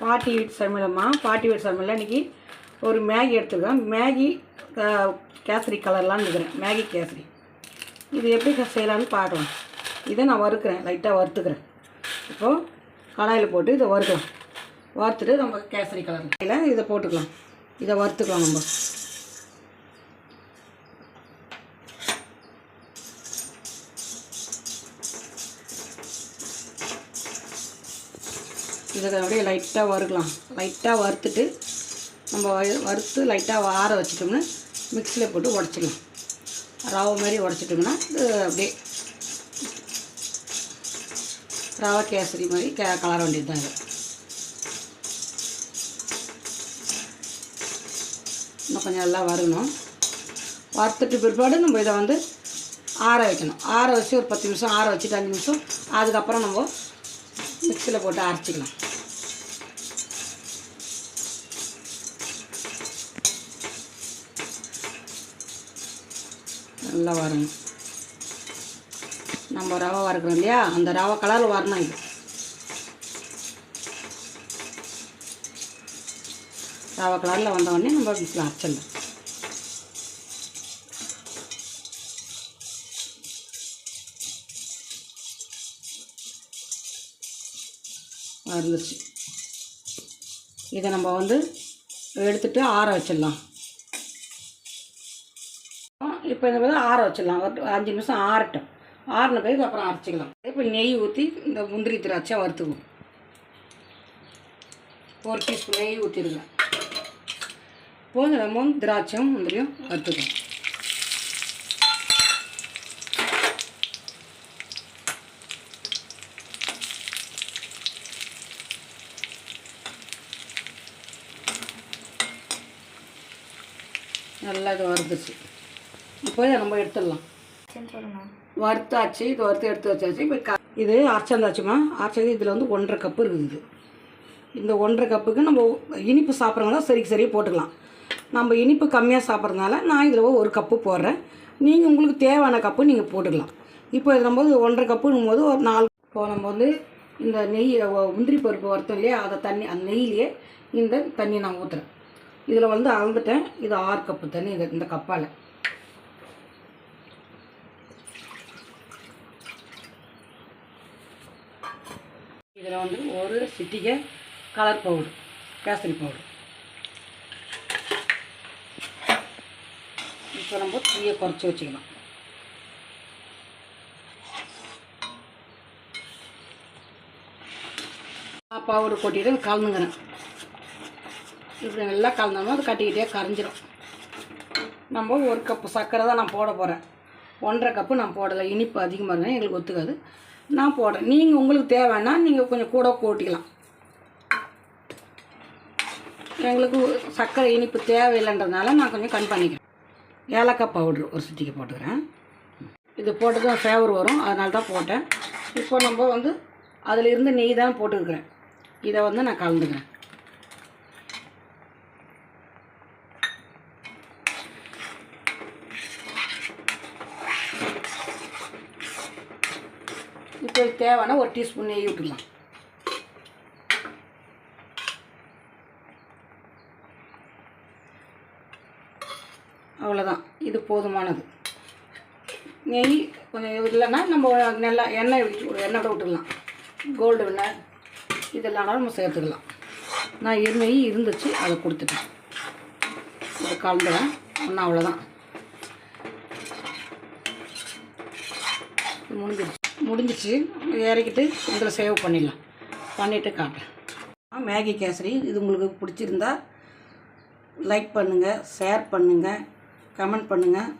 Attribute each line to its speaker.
Speaker 1: பாட்டி வீட்டு சமையலம்மா. பாட்டி வீட்டு சமையலில் இன்றைக்கி ஒரு மேகி எடுத்துருக்கேன் மேகி கேசரி கலர்லான்னு இருக்கிறேன் மேகி கேசரி. இது எப்படி செய்யலான்னு செய்யலாம்னு பார்க்கலாம். இதை நான் வறுக்கிறேன். லைட்டாக வறுத்துக்கிறேன். இப்போது கடாயில் போட்டு இதை வறுக்கலாம். வறுத்துட்டு நம்ம கேசரி கலர். இதில் இதை போட்டுக்கலாம். இதை வறுத்துக்கலாம் நம்ம. இதை அப்படியே லைட்டாக வறுக்கலாம். லைட்டாக வறுத்துட்டு நம்ம வறுத்து லைட்டாக ஆற வச்சிட்டோம்னா மிக்சியில் போட்டு உடச்சிக்கலாம். ரவை மாதிரி உடச்சிட்டோம்னா இது அப்படியே ரவை கேசரி மாதிரி கே கலர வேண்டியது தான் இது. இன்னும் கொஞ்சம் நல்லா வரணும் வறுத்துட்டு பிற்பாடு நம்ம இதை வந்து ஆற வைக்கணும். ஆற வச்சு ஒரு பத்து நிமிஷம் ஆற வச்சுட்டு அஞ்சு நிமிஷம் அதுக்கப்புறம் நம்ம மிக்சியில் போட்டு அரைச்சிக்கலாம். நல்லா வரணும் நம்ம ரவை வறுக்கிறோம் இல்லையா? அந்த ரவை கலரில் வரணும் இது. ரவை கலரில் வந்தவொடனே நம்ம மிக்சியில் அரைச்சிடலாம். இருந்துச்சு இதை நம்ம வந்து எடுத்துட்டு ஆற வச்சிடலாம். இப்போ இந்த வந்து ஆற வச்சிடலாம். ஒரு அஞ்சு நிமிஷம் ஆறட்டும். ஆறின பிறகு அப்புறம் அரைச்சிக்கலாம். இப்போ நெய் ஊற்றி இந்த முந்திரி திராட்சை வறுத்துக்குவோம். ஒரு டீஸ்பூன் நெய் ஊற்றிடுங்க போதும் நம்ம திராட்சையும் முந்திரியும் வறுத்துக்கலாம். நல்லா இது வறுத்துச்சு. இப்போ இதை நம்ம எடுத்துடலாம். வறுத்தாச்சு இது வறுத்து எடுத்து வச்சாச்சு. இப்போ இது அரைச்சந்தாச்சுமா அரைச்சது இதில் வந்து ஒன்றரை கப்பு இருக்குது இந்த ஒன்றரை கப்புக்கு நம்ம இனிப்பு சாப்பிட்றவங்களா சரிக்கு சரியாக போட்டுக்கலாம். நம்ம இனிப்பு கம்மியாக சாப்பிட்றதுனால நான் இதில் ஒரு கப்பு போடுறேன். நீங்கள் உங்களுக்கு தேவையான கப்பு நீங்கள் போட்டுக்கலாம். இப்போ இது நம்ம ஒன்றரை கப்புங்கும் போது ஒரு நாலு இப்போ நம்ம வந்து இந்த நெய் முந்திரி பருப்பு வறுத்தோம் இல்லையா? அதை தண்ணி அந்த நெய்யிலேயே இந்த தண்ணியை நான் ஊற்றுறேன் இதில் வந்து அளந்துட்டேன். இது ஆறு கப்பு தண்ணி இந்த இந்த கப்பால் இதில் வந்து ஒரு சிட்டிகை கலர் பவுடர் கேசரி பவுடர் இப்போ நம்ம தீயை குறைச்சி வச்சுக்கலாம். பவுடர் கொட்டிட்டு கலந்துங்கிறேன் இப்படி நல்லா கலந்தோம்னா அது கட்டிக்கிட்டே கரைஞ்சிரும். நம்ம ஒரு கப்பு சர்க்கரை தான் நான் போட போகிறேன் ஒன்றரை கப்பு நான் போடலை. இனிப்பு அதிகமாக இருந்தால் எங்களுக்கு ஒத்துக்காது. நான் போடுறேன். நீங்கள் உங்களுக்கு தேவைன்னா நீங்கள் கொஞ்சம் கூட கூட்டிக்கலாம். எங்களுக்கு சர்க்கரை இனிப்பு தேவையில்லைன்றதுனால நான் கொஞ்சம் கன் பண்ணிக்கிறேன். ஏலக்காய் பவுட்ரு ஒரு சிட்டிக்கு போட்டுக்கிறேன். இது போட்டு தான் ஃபேவர் வரும். அதனால தான் போட்டேன். இப்போ நம்ம வந்து அதிலிருந்து நெய் தான் போட்டுருக்குறேன் இதை வந்து நான் கலந்துக்கிறேன். இப்போ தேவைன்னா ஒரு டீஸ்பூன் நெய் விட்டுக்கலாம் அவ்வளோதான் இது போதுமானது. நெய் கொஞ்சம் இல்லைன்னா நம்ம நல்லா எண்ணெய் எண்ணெய் கூட விட்டுக்கலாம் கோல்டு எண்ணெய் இதெல்லாம் நம்ம சேர்த்துக்கலாம். நான் இரு இருந்துச்சு அதை கொடுத்துட்டேன். இதை கலந்துறேன். ஒன்றும் அவ்வளோதான் முடிஞ்சிருச்சு. முடிஞ்சிச்சு. இறக்கிட்டு இதில் சேவ் பண்ணிடலாம். பண்ணிவிட்டு காட்டுறேன். மேகி கேசரி. இது உங்களுக்கு பிடிச்சிருந்தா லைக் பண்ணுங்கள் ஷேர் பண்ணுங்கள் கமெண்ட் பண்ணுங்கள்